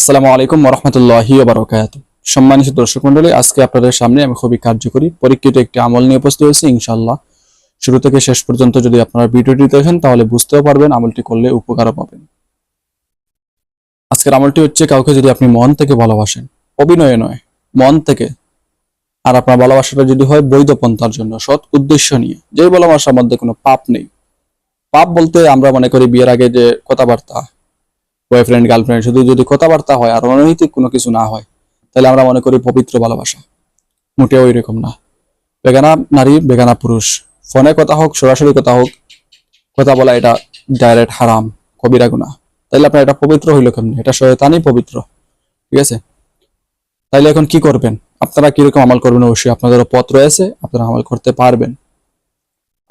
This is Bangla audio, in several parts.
আসসালামু আলাইকুম রহমতুল্লাহি বারকাত সম্মানিত দর্শক মন্ডলী আজকে আপনাদের সামনে আমি খুবই কার্যকরী, পরীক্ষিত একটি আমল নিয়ে উপস্থিত হয়েছি ইনশাল্লাহ শুরু থেকে শেষ পর্যন্ত যদি আপনারা ভিডিওটি দেখেন, তাহলে বুঝতেও পারবেন আমলটি করলে উপকারও পাবেন। আজকের আমলটি হচ্ছে কাউকে যদি আপনি মন থেকে ভালোবাসেন, অভিনয়ে নয়, মন থেকে। আর আপনার ভালোবাসাটা যদি হয় বৈধ পন্থার জন্য, সৎ উদ্দেশ্য নিয়ে। যেই ভালোবাসার মধ্যে কোনো পাপ নেই। পাপ বলতে আমরা মনে করি বিয়ের আগে যে কথাবার্তা বয়ফ্রেন্ড গার্লফ্রেন্ড শুধু যদি কথাবার্তা হয় আর অনৈতিক কোনো কিছু না হয়, তাহলে আমরা মনে করি পবিত্র ভালোবাসা। মোটেও এরকম না। বেগানা নারী, বেগানা পুরুষ। ফোনে কথা হোক, সরাসরি কথা হোক, কথা বলা এটা ডাইরেক্ট হারাম, কবিরা গুণা তাইলে আপনার এটা পবিত্র হইল কেমনি? এটা শয়তানই পবিত্র। ঠিক আছে? তাইলে এখন কি করবেন? আপনারা কীরকম আমল করবেন? অবশ্যই আপনাদের পথ রয়েছে, আপনারা আমল করতে পারবেন।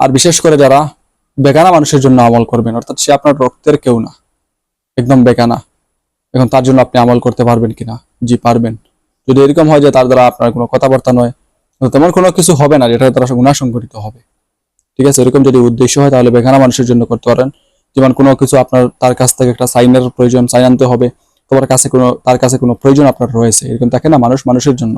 আর বিশেষ করে যারা বেগানা মানুষের জন্য আমল করবেন, অর্থাৎ সে আপনার রক্তের কেউ না। একদম বেকানা। এখন তার জন্য আপনি আমল করতে পারবেন কিনা? জি, পারবেন। যদি এরকম হয় যে তার দ্বারা আপনার কোনো কথাবার্তা নয় তেমন কোনো কিছু হবে না যেটা তারা গুণা সংঘটিত হবে। ঠিক আছে? এরকম যদি উদ্দেশ্য হয়, তাহলে বেকানা মানুষের জন্য করতে পারেন। যেমন কোনো কিছু আপনার, তার কাছ থেকে একটা সাইনের প্রয়োজন, সাইন আনতে হবে। তোমার কাছে কোনো, তার কাছে কোনো প্রয়োজন আপনার রয়েছে। এরকম থাকে না মানুষ, মানুষের জন্য।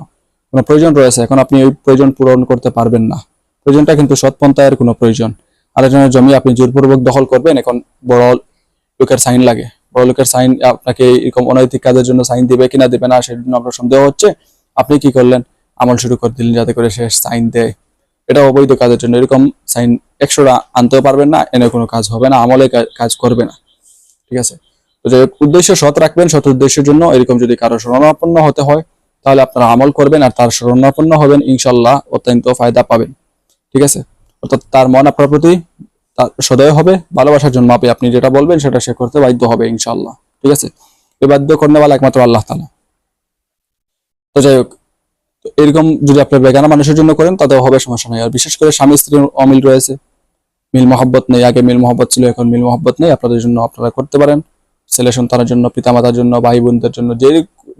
কোনো প্রয়োজন রয়েছে। এখন আপনি ওই প্রয়োজন পূরণ করতে পারবেন না। প্রয়োজনটা কিন্তু সৎপন্থায়ের কোনো প্রয়োজন। আরেকজনের জমি আপনি জোরপূর্বক দখল করবেন, এখন বড় লোকের সাইন লাগে। বড় লোকের সাইন আপনাকে এরকম অনৈতিক কাজের জন্য সাইন দিবে কিনা দিবে না সেটার জন্য আপনার সন্দেহ হচ্ছে, আপনি কি করলেন? আমল শুরু করে দিলেন যাতে করে সে সাইন দেয়। এটা অবৈধ কাজের জন্য। এরকম সাইন একশোটা আনতেও পারবেন না, এনে কোনো কাজ হবে না, আমলে কাজ করবে না। ঠিক আছে? তো যাই উদ্দেশ্য সৎ রাখবেন। সৎ উদ্দেশ্যের জন্য এরকম যদি কারও শরণাপন্ন হতে হয়, তাহলে আপনারা আমল করবেন আর তার শরণাপন্ন হবেন ইনশাল্লাহ অত্যন্ত ফায়দা পাবেন। ঠিক আছে? অর্থাৎ তার মন আপনার প্রতি সদয় হবে, ভালোবাসার জন্য আপনি আপনি যেটা বলবেন সেটা সে করতে বাধ্য হবে ইনশাল্লাহ ঠিক আছে? এই বাধ্য করনে একমাত্র আল্লাহ তালা তো যাই হোক এরকম যদি আপনি বেগানা মানুষের জন্য করেন, তাতেও হবে সমস্যা নেই। আর বিশেষ করে স্বামী স্ত্রীর অমিল রয়েছে। মিল মহব্বত নেই, আগে মিল মহব্বত ছিল, এখন মিল মহব্বত নেই। আপনাদের জন্য আপনারা করতে পারেন। ছেলে সন্তানের জন্য, পিতামাতার জন্য ভাই বোনদের জন্য, যে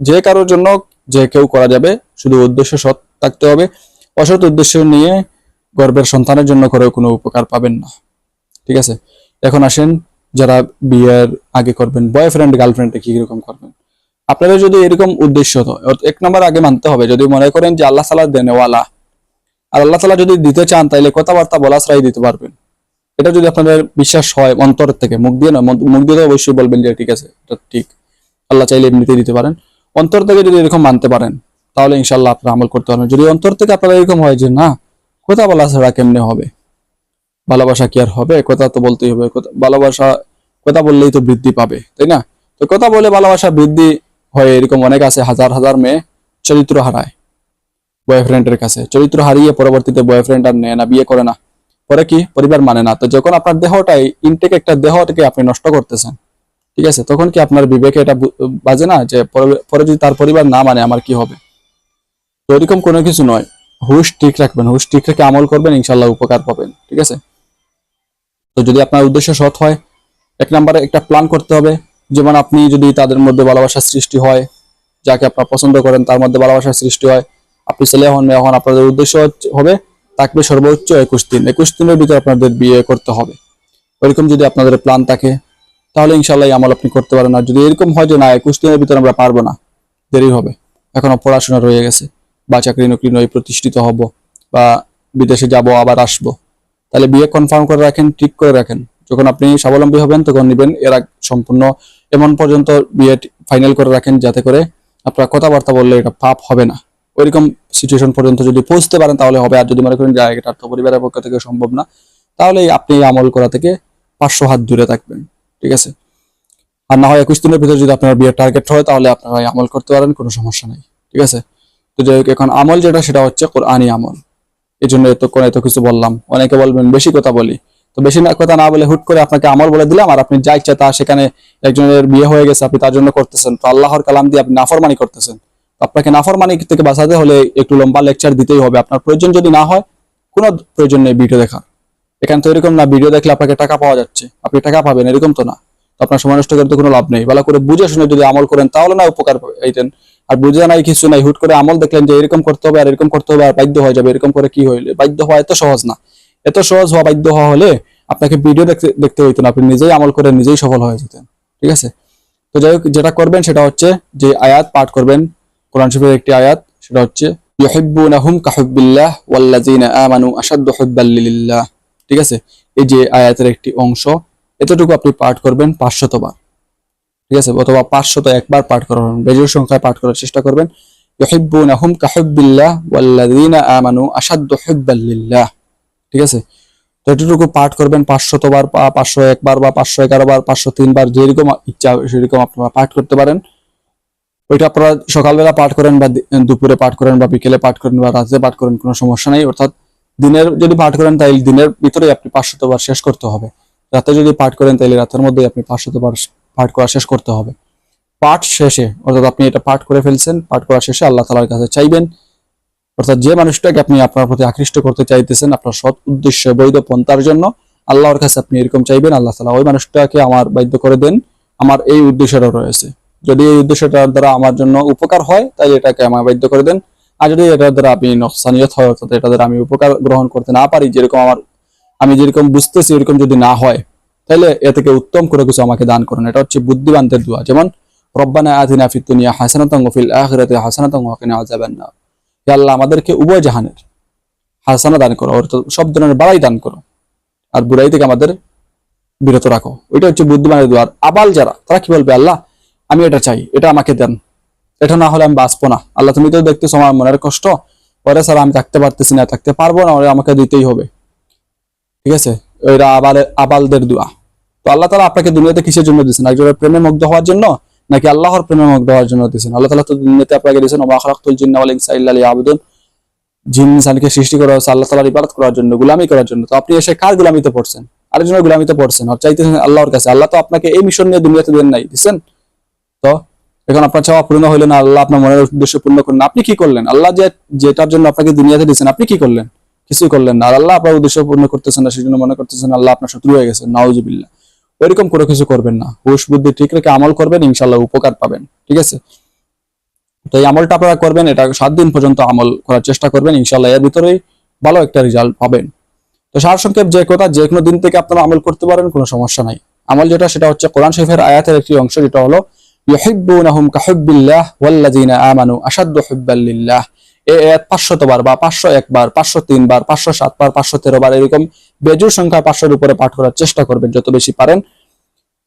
যে কারোর জন্য যে কেউ করা যাবে, শুধু উদ্দেশ্য সৎ থাকতে হবে। অসৎ উদ্দেশ্য নিয়ে গর্বের সন্তানের জন্য করেও কোনো উপকার পাবেন না। ঠিক আছে? এখন আসেন যারা বিয়ের আগে করবেন বয়ফ্রেন্ড গার্লফ্রেন্ডে কি রকম করবেন? আপনাদের যদি এরকম উদ্দেশ্য এক নম্বর আগে মানতে হবে, যদি মনে করেন যে আল্লাহ তালা দেনেওয়ালা, আর আল্লাহ তালা যদি দিতে চান, তাইলে কথাবার্তা বলা ছাড়াই দিতে পারবেন। এটা যদি আপনাদের বিশ্বাস হয় অন্তর থেকে, মুখ দিয়ে না মুখ দিয়ে তো অবশ্যই বলবেন যে ঠিক আছে, এটা ঠিক। আল্লাহ চাইলে এমনিতে দিতে পারেন। অন্তর থেকে যদি এরকম মানতে পারেন, তাহলে ইনশাল্লাহ আপনারা আমল করতে পারবেন। যদি অন্তর থেকে আপনারা এরকম হয় যে, না, কথা বলা ছাড়া কেমনে হবে? ভালোবাসা কি আর হবে? কথা তো বলতেই হবে। ভালোবাসা কথা বললেই তো বৃদ্ধি পাবে, তাই না? তো কথা বলে ভালোবাসা বৃদ্ধি হয় এরকম অনেক আছে, হাজার হাজার মেয়ে চরিত্র হারায় বয়ফ্রেন্ডের কাছে। চরিত্র হারিয়ে পরবর্তীতে বয়ফ্রেন্ড আর নেয় না, বিয়ে করে না। পরে কি? পরিবার মানে না। তো যখন আপনার দেহটাই ইনটেক একটা দেহটাকে আপনি নষ্ট করতেছেন, ঠিক আছে? তখন কি আপনার বিবেকে এটা বাজে না যে পরে- পরে যদি তার পরিবার না মানে আমার কি হবে? তো এরকম কোনো কিছু নয়। হুশ ঠিক রাখবেন। হুশ ঠিক রেখে আমল করবেন, ইনশাল্লাহ উপকার পাবেন, ঠিক আছে? তো যদি আপনার উদ্দেশ্য সৎ হয়, এক নম্বরে একটা প্ল্যান করতে হবে। যেমন আপনি যদি তাদের মধ্যে ভালোবাসার সৃষ্টি হয়, যাকে আপনার পছন্দ করেন, তার মধ্যে ভালোবাসার সৃষ্টি হয়, আপনি ছেলে হন, মেয়ে হন, আপনাদের উদ্দেশ্য হবে থাকবে সর্বোচ্চ একুশ দিন। একুশ দিনের ভিতরে আপনাদের বিয়ে করতে হবে। ওইরকম যদি আপনাদের প্ল্যান থাকে, তাহলে ইনশাল্লাহ আমল আপনি করতে পারেন। আর যদি এরকম হয় যে না, একুশ দিনের ভিতরে আমরা পারব না, দেরি হবে। এখনও পড়াশোনা রয়ে গেছে, বা চাকরি নকরি নয়, প্রতিষ্ঠিত হব, বা বিদেশে যাব, আবার আসব। তাহলে বিয়ে কনফার্ম করে রাখেন, ঠিক করে রাখেন। যখন আপনি স্বাবলম্বী হবেন, তখন নেবেন, এর সম্পূর্ণ এমন পর্যন্ত বিয়ে ফাইনাল করে রাখেন যাতে করে আপনার কথাবার্তা বললে এটা পাপ হবে না। ওইরকম সিচুয়েশন পর্যন্ত যদি পৌঁছতে পারেন, তাহলে হবে। আর যদি মনে করেন যে এটা তো পরিবারের পক্ষ থেকে সম্ভব না, তাহলে আপনি আমল করা থেকে পাঁচশো হাত দূরে থাকবেন। ঠিক আছে? আর না হয় একুশ দিনের ভিতরে যদি আপনার বিয়ের টার্গেট হয়, তাহলে আপনারা আমল করতে পারেন, কোনো সমস্যা নেই। ঠিক আছে? তো যাই হোক, এখন আমল যেটা, সেটা হচ্ছে কোরআনি আমল। এই জন্য এতক্ষণ এত কিছু বললাম। অনেকে বলবেন, বেশি কথা বলি। তো বেশি না কথা না বলে হুট করে আপনাকে আমল বলে দিলাম আর আপনি যা ইচ্ছা তা সেখানে একজনের বিয়ে হয়ে গেছে, আপনি তার জন্য করতেছেন। তো আল্লাহর কালাম দিয়ে আপনি নাফরমানি করতেছেন। আপনাকে নাফরমানি থেকে বাঁচাতে হলে একটু লম্বা লেকচার দিতেই হবে। আপনার প্রয়োজন যদি না হয়, কোনো প্রয়োজন নেই ভিডিও দেখার। এখানে তো এরকম না, ভিডিও দেখলে আপনাকে টাকা পাওয়া যাচ্ছে। আপনি টাকা পাবেন, এরকম তো না। আপনার সময় নষ্ট করে তো কোনো লাভ নেই। ভালো করে বুঝে শুনে যদি আমল করেন, তাহলে না উপকার পাইতেন আর বুঝে নাই, কিছু নাই। হুট করে আমল দেখলেন যে এরকম করতে হবে আর এরকম করতে হবে আর বাধ্য হয়ে যাবে। এরকম করে কি হইলে? বাধ্য হওয়া এত সহজ না। এত সহজ হওয়া বাধ্য হওয়া হলে আপনাকে ভিডিও দেখতে দেখতে হইতো না। আপনি নিজেই আমল করে নিজেই সফল হয়ে যেতেন। ঠিক আছে? তো যাই হোক, যেটা করবেন সেটা হচ্ছে যে আয়াত পাঠ করবেন। কোরআন শরীফের একটি আয়াত, সেটা হচ্ছে ঠিক আছে? এই যে আয়াতের একটি অংশ, এতটুকু আপনি পাঠ করবেন পাঁচশত বার ঠিক আছে? অথবা পাঁচশত একবার পাঠ করবেন বেজোর সংখ্যায় পাঠ করার চেষ্টা করবেন। হুব্বাল ঠিক আছে? তো এতটুকু পাঠ করবেন পাঁচশত বার বা পাঁচশো একবার বা পাঁচশো এগারো বার পাঁচশো তিনবার, যেরকম ইচ্ছা সেরকম আপনারা পাঠ করতে পারেন। ওইটা আপনারা সকালবেলা পাঠ করেন বা দুপুরে পাঠ করেন বা বিকেলে পাঠ করেন বা রাতে পাঠ করেন, কোনো সমস্যা নেই। অর্থাৎ দিনের যদি পাঠ করেন তাহলে দিনের ভিতরেই আপনি পাঁচশত বার শেষ করতে হবে। রাতে যদি পাঠ করেন তাহলে রাতের মধ্যেই আপনি পাঁচশত বার পাঠ করা শেষ করতে হবে। পাঠ শেষে, অর্থাৎ আপনি এটা পাঠ করে ফেলছেন, পাঠ করা শেষে আল্লাহ তালার কাছে চাইবেন। অর্থাৎ যে মানুষটাকে আপনি আপনার প্রতি আকৃষ্ট করতে চাইতেছেন, আপনার সৎ উদ্দেশ্য বৈধ পন্থার জন্য, আল্লাহর কাছে আপনি এরকম চাইবেন, আল্লাহ তালা ওই মানুষটাকে আমার বাধ্য করে দেন। আমার এই উদ্দেশ্যটা রয়েছে। যদি এই উদ্দেশ্যটার দ্বারা আমার জন্য উপকার হয়, তাহলে এটাকে আমার বাধ্য করে দেন। আর যদি এটার দ্বারা আমি নকসানিয়ত হয়, অর্থাৎ এটা দ্বারা আমি উপকার গ্রহণ করতে না পারি, যেরকম আমার আমি যেরকম বুঝতেছি, এরকম যদি না হয় তাহলে এ থেকে উত্তম করে কিছু আমাকে দান করুন। এটা হচ্ছে বুদ্ধিমানদের দোয়া। যেমন, রব্বানা দুনিয়া হাসানাতান ওয়া ফিল আখিরাতি হাসানাতান ওয়া কিনা আযাবান নার। আল্লাহ, আমাদেরকে উভয় জাহানের হাসানা দান করো অর্থাৎ সব ধরনের বাড়াই দান করো। আর বুড়াই থেকে আমাদের বিরত রাখো। ওইটা হচ্ছে বুদ্ধিমানের দোয়ার আবাল যারা, তারা কি বলবে? আল্লাহ, আমি এটা চাই, এটা আমাকে দেন। এটা না হলে আমি বাঁচবো না। আল্লাহ, তুমি তো দেখতেছো আমার মনের কষ্ট। পরে স্যার আমি থাকতে পারতেছি না, থাকতে পারব না আমাকে দিতেই হবে। ঠিক আছে? ওইটা আবার আবালদের দোয়া। তো আল্লাহ তালা আপনাকে দুনিয়াতে কিসের জন্য দিয়েছেন? একজনের প্রেমে মুগ্ধ হওয়ার জন্য নাকি আল্লাহর প্রেমে মুগ্ধ হওয়ার জন্য দিয়েছেন? আল্লাহ তালা তো দুনিয়াতে আপনাকে দিয়েছেন, ওমা খালাকুল জিন্না ওয়াল ইনসা ইল্লা লিয়াবুদুন। জিন ইনসানকে সৃষ্টি করা হয়েছে আল্লাহ তালার ইবাদত করার জন্য, গুলামি করার জন্য। তো আপনি এসে কার গুলামিতে পড়ছেন? আরেকজনের গুলামিতে পড়ছেন, আর চাইতেছেন আল্লাহর কাছে। আল্লাহ তো আপনাকে এই মিশন নিয়ে দুনিয়াতে দেন নাই দিচ্ছেন তো এখন আপনার চাওয়া পূর্ণ হইল না, আল্লাহ আপনার মনের উদ্দেশ্য পূর্ণ করলেন আপনি কি করলেন? আল্লাহ যে, যেটার জন্য আপনাকে দুনিয়াতে দিয়েছেন, আপনি কি করলেন? কিছুই করলেন না। আর আল্লাহ আপনার উদ্দেশ্য পূর্ণ করতেছেন না সেই জন্য মনে করতেছেন আল্লাহ আপনার শত্রু হয়ে গেছে। নাউজুবিল্লাহ। ওইরকম করে কিছু করবেন না। হুশ বুদ্ধি ঠিক রেখে আমল করবেন ইনশাল্লাহ উপকার পাবেন। ঠিক আছে? তো এই আমলটা আপনারা করবেন, এটা সাত দিন পর্যন্ত আমল করার চেষ্টা করবেন ইনশাল্লাহ এর ভিতরেই ভালো একটা রেজাল্ট পাবেন। তো সারসংক্ষেপ যে কথা, যে কোনো দিন থেকে আপনারা আমল করতে পারেন, কোনো সমস্যা নাই। আমল যেটা, সেটা হচ্ছে কোরআন শরীফের আয়াতের একটি অংশ, যেটা হলো, ইউহিব্বুনাহুম কাহুব্বিল্লাহ ওয়াল্লাযিনা আমানু আশাদ্দু হুব্বাল লিল্লাহ। এই আয়াত পাঁচশত বার বা পাঁচশো একবার, পাঁচশো তিনবার, পাঁচশো সাতবার, পাঁচশো তেরো বার এরকম বেজুর সংখ্যা পাঁচশোর উপরে পাঠ করার চেষ্টা করবেন যত বেশি পারেন।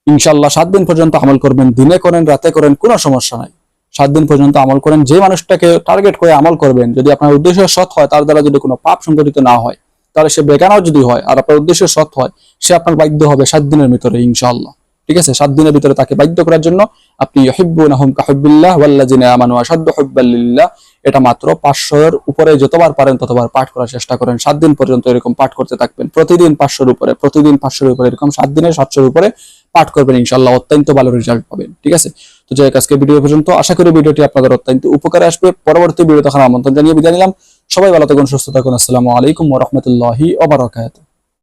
ইনশাল্লাহ সাত দিন পর্যন্ত আমল করবেন, দিনে করেন, রাতে করেন, কোনো সমস্যা নাই। সাত দিন পর্যন্ত আমল করেন, যে মানুষটাকে টার্গেট করে আমল করবেন, যদি আপনার উদ্দেশ্য সৎ হয়, তার দ্বারা যদি কোনো পাপ সংগঠিত না হয়, তাহলে সে বেগানাও যদি হয়, আর আপনার উদ্দেশ্য সৎ হয়, সে আপনার বাধ্য হবে সাত দিনের ভিতরে, ইনশাআল্লাহ। ঠিক আছে? সাত দিনের ভিতরে তাকে বাধ্য করার জন্য আপনি এটা মাত্র পাঁচশোর উপরে যতবার পারেন ততবার পাঠ করার চেষ্টা করেন। সাত দিন পর্যন্ত এরকম পাঠ করতে থাকবেন। প্রতিদিন পাঁচশোর উপরে, প্রতিদিন পাঁচশোর উপরে এরকম সাত দিনের সাতশোর উপরে পাঠ করবেন ইনশাল্লাহ অত্যন্ত ভালো রেজাল্ট পাবেন, ঠিক আছে? তো যাই আজকে ভিডিও পর্যন্ত। আশা করি ভিডিওটি আপনাদের অত্যন্ত উপকারে আসবে। পরবর্তী ভিডিও দেখার আমন্ত্রণ জানিয়ে বিদায় নিলাম। সবাই ভালো থাকুন, সুস্থ থাকুন। আসসালামু আলাইকুম রাহমাতুল্লাহি ওয়া বারাকাতুহু।